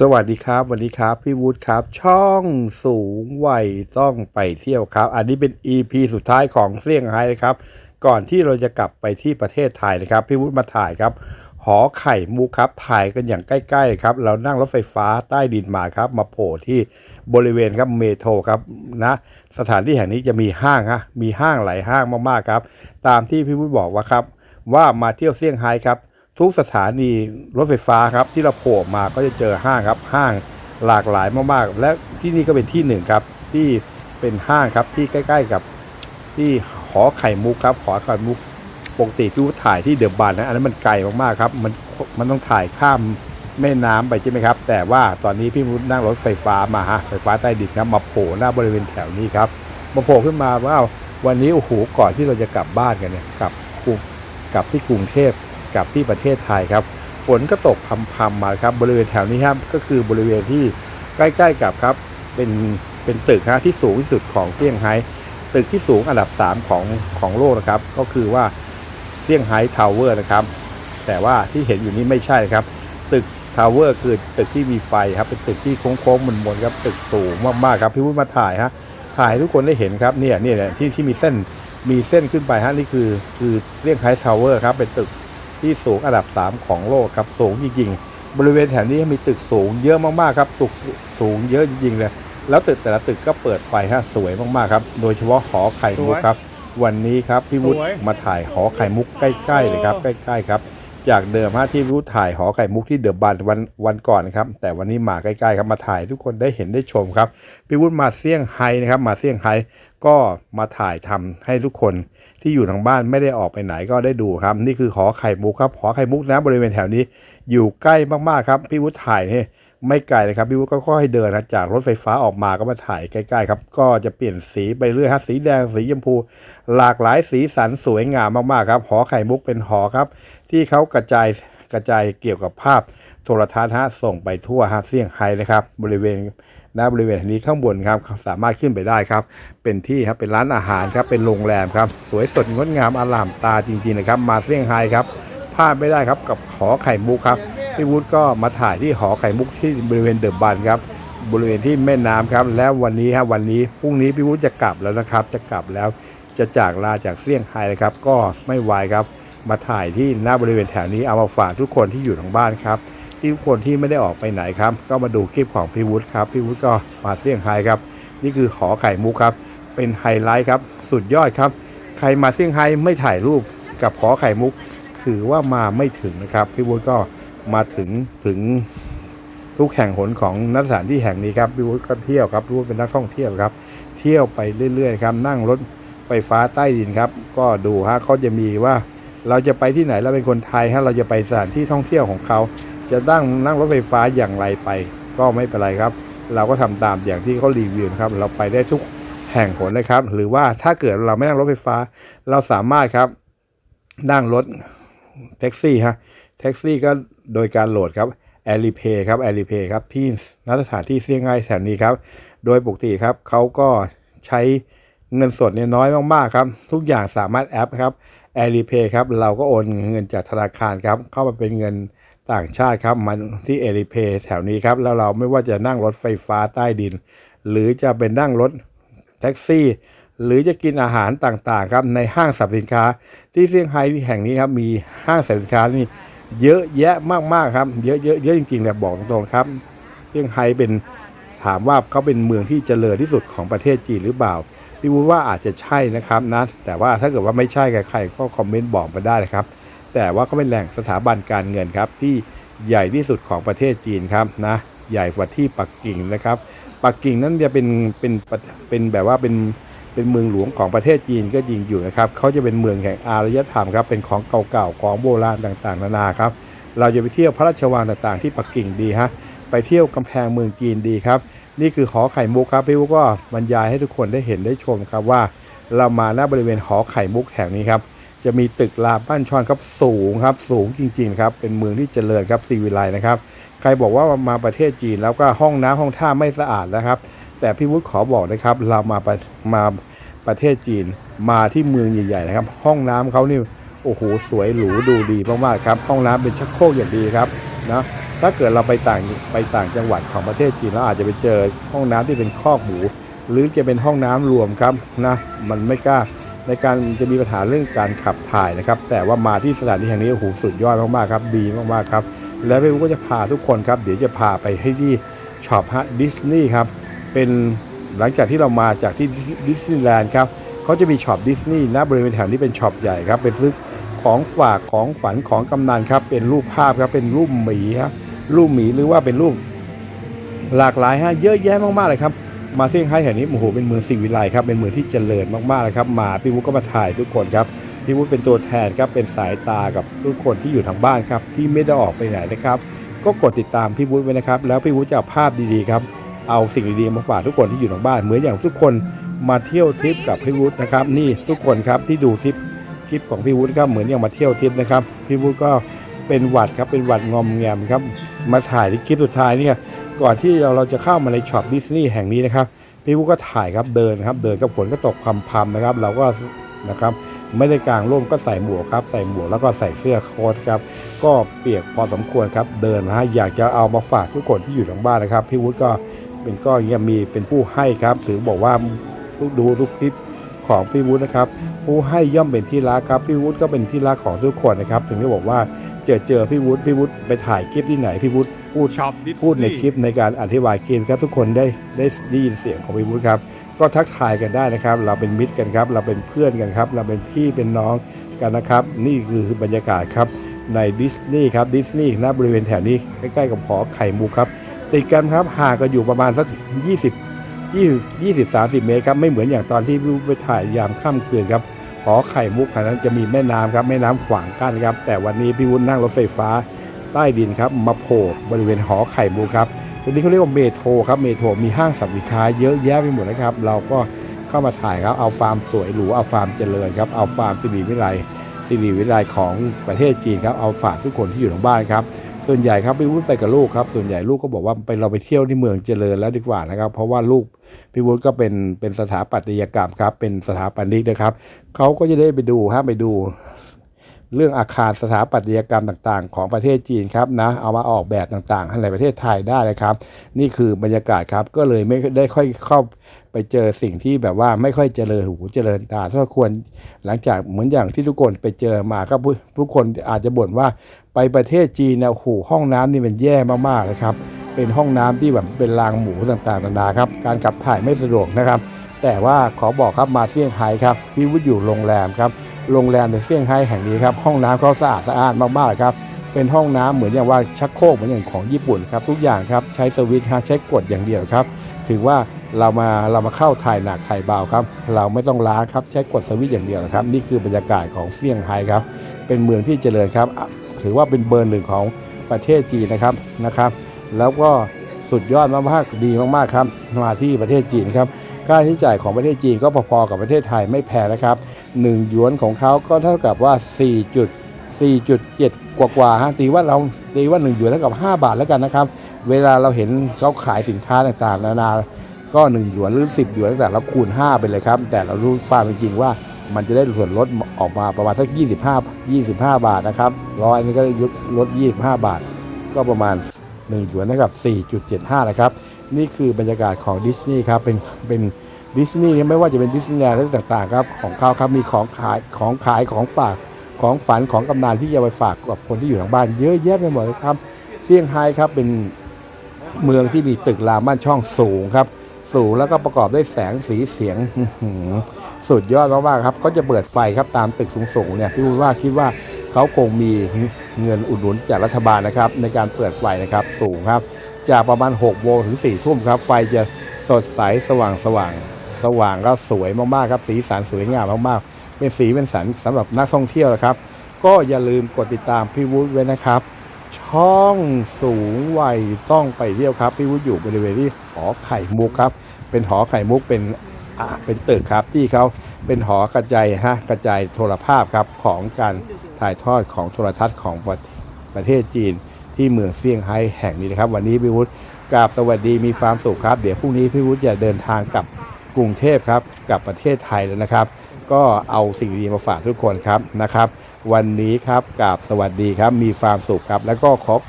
สวัสดีครับ วันนี้ครับ พี่วูดครับ ช่องสูงวัยต้องไปเที่ยวครับ อันนี้เป็น EP สุดท้ายของเซี่ยงไฮ้นะครับ ก่อนที่เราจะกลับไปที่ประเทศไทยนะครับ พี่วูดมาถ่ายครับ หอไข่มุกครับ ถ่ายกันอย่างใกล้ๆครับ เรานั่งรถไฟฟ้าใต้ดินมาครับ มาโผล่ที่บริเวณครับเมโทรครับนะ สถานที่แห่งนี้จะมีห้างฮะ มีห้างหลายห้างมากๆครับ ตามที่พี่วูดบอกว่าครับ ว่ามาเที่ยวเซี่ยงไฮ้ครับ ทุกสถานีรถไฟฟ้าครับที่เราโผล่มาก็จะเจอห้างครับห้างหลากหลายมากๆ และที่นี่ก็เป็นที่หนึ่งครับที่เป็นห้างครับที่ใกล้ ๆกับที่หอไข่มุกครับหอไข่มุกปกติพี่วุฒิถ่ายที่เดอะบันนะอันนั้นมันไกลมากๆครับมันมันต้องถ่ายข้ามแม่น้ำไปใช่ไหมครับ แต่ว่าตอนนี้พี่วุฒินั่งรถไฟฟ้ามาฮะไฟฟ้าใต้ดินครับมาโผล่หน้าบริเวณแถวนี้ครับมาโผล่ขึ้นมาว่าวันนี้โอ้โหก่อนที่เราจะกลับบ้านกันเนี่ยกลับกรุงกลับที่กรุงเทพ กลับที่ประเทศไทยครับ ฝนก็ตกพรำๆมาครับ บริเวณแถวนี้ครับก็คือบริเวณที่ใกล้ๆกับครับเป็นเป็นตึกฮะที่สูงที่สุดของเซี่ยงไฮ้ตึกที่สูงอันดับ 3 ของของโลกนะครับ ก็คือว่าเซี่ยงไฮ้ทาวเวอร์นะครับ แต่ว่าที่เห็นอยู่นี้ไม่ใช่ครับ ตึกทาวเวอร์คือตึกที่มีไฟครับ เป็นตึกที่โค้งๆมนๆครับตึกสูงมากๆครับพี่วุฒิมาถ่ายฮะถ่ายทุกคนได้เห็นครับเนี่ยเนี่ยเนี่ยที่ที่มีเส้นมีเส้นขึ้นไปฮะนี่คือคือเซี่ยงไฮ้ทาวเวอร์ครับเป็นตึก ที่สูงอันดับ 3 ของโลกครับสูงจริงๆ บริเวณแถวนี้มีตึกสูงเยอะมากๆครับตึกสูงเยอะจริงๆเลยแล้วตึกแต่ละตึกก็เปิดไฟฮะสวยมากๆครับ โดยเฉพาะหอไข่มุกครับ วันนี้ครับพี่วุฒิสวยมาถ่ายหอไข่มุกใกล้ๆเลยครับใกล้ๆครับจากเดิมฮะที่พี่วุฒิถ่ายหอไข่มุกที่เดอะบันวันวันก่อนนะครับ แต่วันนี้มาใกล้ๆครับมาถ่ายทุกคนได้เห็นได้ชมครับพี่วุฒิมาเซี่ยงไฮ้นะครับ มาเซี่ยงไฮ้ ก็มาถ่ายทำให้ทุกคนที่อยู่ทางบ้านไม่ได้ออกไปไหนก็ได้ดูครับ นี่คือหอไข่มุกครับหอไข่มุกนะบริเวณแถวนี้ อยู่ใกล้มากๆครับ พี่วุฒิถ่ายนี่ไม่ไกลเลยครับพี่วุฒิก็ค่อยเดินนะจากรถไฟฟ้าออกมาก็มาถ่ายใกล้ๆครับ ก็จะเปลี่ยนสีไปเรื่อยฮะสีแดงสีชมพู หลากหลายสีสันสวยงามมากๆครับหอไข่มุกเป็นหอครับ ที่เขากระจายกระจายเกี่ยวกับภาพโทรทัศน์ฮะส่งไปทั่วฮะเซี่ยงไฮ้นะครับ บริเวณ ณบริเวณนี้ข้างบนครับสามารถขึ้นไปได้ครับ เป็นที่ครับเป็นร้านอาหารครับเป็นโรงแรมครับ สวยสดงดงามอลามตาจริงๆนะครับ มาเซี่ยงไฮ้ครับพลาดไม่ได้ครับกับหอไข่มุกครับพี่วุฒิก็มาถ่ายที่หอไข่มุกที่บริเวณเดอะบันครับบริเวณที่แม่น้ำครับแล้ววันนี้ครับวันนี้พรุ่งนี้พี่วุฒิจะกลับแล้วนะครับ จะกลับแล้วจะจากลาจากเซี่ยงไฮ้นะครับ ก็ไม่ไหวครับ มาถ่ายที่หน้าบริเวณแถวนี้เอามาฝากทุกคนที่อยู่ทางบ้านครับ ที่ทุกคนที่ไม่ได้ออกไปไหนครับ ก็มาดูคลิปของพี่วุฒิครับพี่วุฒิก็มาเซี่ยงไฮ้ครับ นี่คือหอไข่มุกครับ เป็นไฮไลท์ครับ สุดยอดครับ ใครมาเซี่ยงไฮ้ไม่ถ่ายรูปกับหอไข่มุก ถือว่ามาไม่ถึงนะครับ พี่วุฒิก็มาถึงถึงทุกแห่งหนของนักสถานที่แห่งนี้ครับพี่วุฒิก็เที่ยวครับพี่วุฒิเป็นนักท่องเที่ยวครับ เที่ยวไปเรื่อยๆครับนั่งรถไฟฟ้าใต้ดินครับ ก็ดูฮะเขาจะมีว่าเราจะไปที่ไหนเราเป็นคนไทยฮะเราจะไปสถานที่ท่องเที่ยวของเขา จะนั่งนั่งรถไฟฟ้าอย่างไรไป ก็ไม่เป็นไรครับ เราก็ทำตามอย่างที่เขารีวิวนะครับ เราไปได้ทุกแห่งหนเลยครับ หรือว่าถ้าเกิดเราไม่นั่งรถไฟฟ้า เราสามารถครับ นั่งรถแท็กซี่ฮะแท็กซี่ก็โดยการโหลดครับแอลีเพย์ครับแอลีเพย์ครับที่นักสถานที่เซี่ยงไฮ้แถวนี้ครับ โดยปกติครับเขาก็ใช้เงินสดเนี่ยน้อยมากๆครับ ทุกอย่างสามารถแอปครับแอลีเพย์ครับ เราก็โอนเงินจากธนาคารครับ เข้ามาเป็นเงิน ต่างชาติครับมันที่แอลีเพยแถวนี้ครับแล้วเราไม่ว่าจะนั่งรถไฟฟ้าใต้ดิน หรือจะเป็นนั่งรถแท็กซี่ หรือจะกินอาหารต่างๆครับในห้างสรรพสินค้า ที่เซี่ยงไฮ้แห่งนี้ครับมีห้างสรรพสินค้านี่เยอะแยะมากๆครับเยอะเยอะเยอะจริงๆเลยบอกตรงๆครับเซี่ยงไฮ้เป็นถามว่าเขาเป็นเมืองที่เจริญที่สุดของประเทศจีนหรือเปล่าพี่วูดว่าอาจจะใช่นะครับนะแต่ว่าถ้าเกิดว่าไม่ใช่ใครๆก็คอมเมนต์บอกมาได้เลยครับ แต่ว่าก็เป็นแหล่งสถาบันการเงินครับที่ใหญ่ที่สุดของประเทศจีนครับนะใหญ่กว่าที่ปักกิ่งนะครับ ปักกิ่งนั้นจะเป็นเป็นเป็นแบบว่าเป็นเป็นเมืองหลวงของประเทศจีนก็จริงอยู่นะครับเขาจะเป็นเมืองแห่งอารยธรรมครับเป็นของเก่าๆของโบราณต่างๆ นานาครับเราจะไปเที่ยวพระราชวังต่างๆ ที่ปักกิ่งดีฮะไปเที่ยวกำแพงเมืองจีนดีครับ นี่คือหอไข่มุกครับพี่วุก็บรรยายให้ทุกคนได้เห็นได้ชมครับว่า เรามาหน้าบริเวณหอไข่มุกแถวนี้ครับ จะมีตึกรามบ้านช่อนครับสูงครับ สูงจริงๆครับเป็นเมืองที่เจริญครับซีวิไลนะครับ ใครบอกว่ามาประเทศจีนแล้วก็ห้องน้ำห้องท่าไม่สะอาดนะครับ แต่พี่วุฒิขอบอกนะครับเรามาประมาประเทศจีนมาที่เมืองใหญ่ๆนะครับ ห้องน้ำเขานี่โโอ้โหสวยหรูดูดีมากๆครับ ห้องน้ำเป็นชักโครกอย่างดีครับนะถ้าเกิดเราไปต่างไปต่างจังหวัดของประเทศจีนเราอาจจะไปเจอห้องน้ำที่เป็นคอกหมู หรือจะเป็นห้องน้ำรวมครับนะมันไม่กล้า ในการจะมีปัญหาเรื่องการขับถ่ายนะครับ แต่ว่ามาที่สถานที่แห่งนี้โอ้โหสุดยอดมากๆครับ ดีมากๆครับ และพี่วุฒิก็จะพาทุกคนครับ เดี๋ยวจะพาไปให้ที่ช็อปฮะดิสนีย์ครับ เป็นหลังจากที่เรามาจากที่ดิสนีย์แลนด์ครับเขาจะมีช็อปดิสนีย์นะบริเวณแถวนี้เป็นช็อปใหญ่ครับเป็นซื้อของฝากของขวัญของกำนันครับ เป็นรูปภาพครับ เป็นรูปหมีครับรูปหมีหรือว่าเป็นรูปหลากหลายฮะเยอะแยะมากๆเลยครับ มาเซี่ยงไฮ้แห่งนี้โอ้โหเป็นเมืองสิงวิไลครับเป็นเมืองที่เจริญมากๆเลยครับมาพี่วุฒิก็มาถ่ายทุกคนครับพี่วุฒิเป็นตัวแทนครับเป็นสายตากับทุกคนที่อยู่ทางบ้านครับที่ไม่ได้ออกไปไหนนะครับ ก็กดติดตามพี่วุฒิไว้นะครับ แล้วพี่วุฒิจะเอาภาพดีๆครับเอาสิ่งดีๆมาฝากทุกคนที่อยู่ทางบ้าน เหมือนอย่างทุกคนมาเที่ยวทริปกับพี่วุฒินะครับนี่ทุกคนครับที่ดูทริปคลิปของพี่วุฒิครับเหมือนอย่างมาเที่ยวทริปนะครับพี่วุฒิก็เป็นหวัดครับเป็นหวัดงอมแงมครับมาถ่ายที่คลิปสุดท้ายเนี่ย ก่อนที่เราจะเข้ามาในช็อปดิสนีย์แห่งนี้นะครับพี่ปุ๊กก็ถ่ายครับเดินครับ เดินกับฝนก็ตกพรำๆนะครับ เราก็นะครับไม่ได้กางร่มก็ใส่หมวกครับ ใส่หมวกแล้วก็ใส่เสื้อโค้ทครับ ก็เปียกพอสมควรครับ เดินนะฮะอยากจะเอามาฝากทุกคนที่อยู่ทางบ้านนะครับ พี่วุฒิก็เป็นก็ยังมีเป็นผู้ให้ครับถือบอกว่าทุกดูทุกคลิปของพี่วุฒินะครับ ผู้ให้ย่อมเป็นที่รักครับ พี่วุฒิก็เป็นที่รักของทุกคนนะครับ ถึงได้บอกว่า เจอเจอพี่วุฒิพี่วุฒิไปถ่ายคลิปที่ไหนพี่วุฒิพูดช็อปดิสพูดในคลิปในการอธิบายเกมครับทุกคนได้ได้ได้ยินเสียงของพี่วุฒิครับ ก็ทักทายกันได้นะครับ เราเป็นมิตรกันครับ เราเป็นเพื่อนกันครับ เราเป็นพี่เป็นน้องกันนะครับ นี่คือบรรยากาศครับในดิสนีย์ครับดิสนีย์ณบริเวณแถวนี้ใกล้ๆกับหอไข่มุกครับ ติดกันครับห่างกันอยู่ประมาณสัก 20 20 20 30 เมตรครับไม่เหมือนอย่างตอนที่พี่วุฒิไปถ่ายยามค่ำคืนครับ หอไข่มุกแถวนั้นจะมีแม่น้ำครับแม่น้ำขวางกั้นครับแต่วันนี้พี่วุฒินั่งรถไฟฟ้าใต้ดินครับมาโผล่บริเวณหอไข่มุกครับทีนี้เขาเรียกว่าเมโทรครับเมโทรมีห้างสรรพสินค้าเยอะแยะไปหมดนะครับ เราก็เข้ามาถ่ายครับเอาฟาร์มสวยหรูเอาฟาร์มเจริญครับเอาฟาร์มสิริวิไลสิริวิไลของประเทศจีนครับเอาฝากทุกคนที่อยู่ทางบ้านครับ ส่วนใหญ่ครับพี่วุฒิไปกับลูกครับ ส่วนใหญ่ลูกก็บอกว่าไปเราไปเที่ยวที่เมืองเจริญแล้วดีกว่านะครับ เพราะว่าลูกพี่วุฒิก็เป็นเป็นสถาปัตยกรรมครับ เป็นสถาปนิกนะครับเขาก็จะได้ไปดูฮะไปดู เรื่องอาคารสถาปัตยกรรมต่างๆ ของประเทศจีนครับนะเอามาออกแบบต่างๆให้ในประเทศไทยได้นะครับ นี่คือบรรยากาศครับก็เลยไม่ได้ค่อยเข้าไปเจอสิ่งที่แบบว่าไม่ค่อยเจริญหูเจริญตาถ้าควรหลังจากเหมือนอย่างที่ทุกคนไปเจอมาครับผู้ทุกคนอาจจะบ่นว่า ไปประเทศจีนเนี่ยโอ้โหห้องน้ำนี่มันแย่มากๆเลยครับเป็นห้องน้ำที่แบบเป็นรางหมูต่างๆนานาครับการขับถ่ายไม่สะดวกนะครับ แต่ว่าขอบอกครับมาเซี่ยงไฮ้ครับพี่วุฒิอยู่โรงแรมครับโรงแรมในเซี่ยงไฮ้แห่งนี้ครับห้องน้ำเขาสะอาดสะอาดมากๆครับเป็นห้องน้ำเหมือนอย่างว่าชักโครกเหมือนอย่างของญี่ปุ่นครับทุกอย่างครับใช้สวิตช์ใช้กดอย่างเดียวครับถือว่าเรามาเรามาเข้าถ่ายหนักถ่ายเบาครับ เราไม่ต้องล้างครับใช้กดสวิตช์อย่างเดียวนะครับ นี่คือบรรยากาศของเซี่ยงไฮ้ครับเป็นเมืองที่เจริญครับ ถือว่าเป็นเบอร์หนึ่งของประเทศจีนนะครับนะครับ แล้วก็สุดยอดมากๆดีมากๆครับมาที่ประเทศจีนครับค่าใช้จ่ายของประเทศจีนก็พอๆกับประเทศไทยไม่แพงนะครับ1หยวนของเขาก็เท่ากับว่า 4.4.7 กว่ากว่าๆฮะตีว่าเราตีว่า 1 หยวนเท่ากับ 5 บาทแล้วกันนะครับ เวลาเราเห็นเขาขายสินค้าต่างๆ นานาก็ 1 หยวนหรือ 10 หยวนแต่เราคูณ 5 ไปเลยครับ แต่เรารู้ฟ้ามจริงว่า มันจะได้ส่วนลดออกมาประมาณสัก 25 25 บาทนะครับร้อยนี่ก็ยุบลด 25 บาท ก็ประมาณ1หยวนเท่ากับ 4.75 นะครับ นี่คือบรรยากาศของดิสนีย์ครับ เป็นเป็นดิสนีย์ไม่ว่าจะเป็นดิสนีย์แลนด์และต่างๆครับ ของเขาครับมีของขายของขายของฝากของฝันของกำนันที่จะไปฝากกับคนที่อยู่ทางบ้านเยอะแยะไปหมดเลยครับเซี่ยงไฮ้ครับเป็นเมืองที่มีตึกรามบ้านช่องสูงครับ สูงแล้วก็ประกอบด้วยแสงสีเสียงสุดยอดมากๆครับ ก็จะเปิดไฟครับตามตึกสูงๆเนี่ยพี่พูดว่าคิดว่าเขาคงมีเงินอุดหนุนจากรัฐบาลนะครับ ในการเปิดไฟนะครับสูงครับ จากประมาณ6โมงถึง4ทุ่มครับ ไฟจะสดใสสว่างสว่างสว่างก็สวยมากๆครับ สีสันสวยงามมากๆ เป็นสีเป็นสันสำหรับนักท่องเที่ยวนะครับ ก็อย่าลืมกดติดตามพี่วุฒิไว้นะครับ ช่องสูงวัยต้องไปเที่ยวครับ พี่วุฒิอยู่บริเวณที่หอไข่มุกครับ เป็นหอไข่มุกเป็นอ่าเป็นตึกครับที่เขาเป็นหอกระจายฮะกระจายโทรภาพครับของการถ่ายทอดของโทรทัศน์ของประประเทศจีน ที่เมืองเซี่ยงไฮ้แห่งนี้นะครับ วันนี้พี่วุฒิกราบสวัสดีมีความสุขครับ เดี๋ยวพรุ่งนี้พี่วุฒิจะเดินทางกลับกรุงเทพครับกลับประเทศไทยแล้วนะครับ ก็เอาสิ่งดีมาฝากทุกคนครับนะครับ วันนี้ครับกับสวัสดีครับมีความสุขครับ แล้วก็ขอ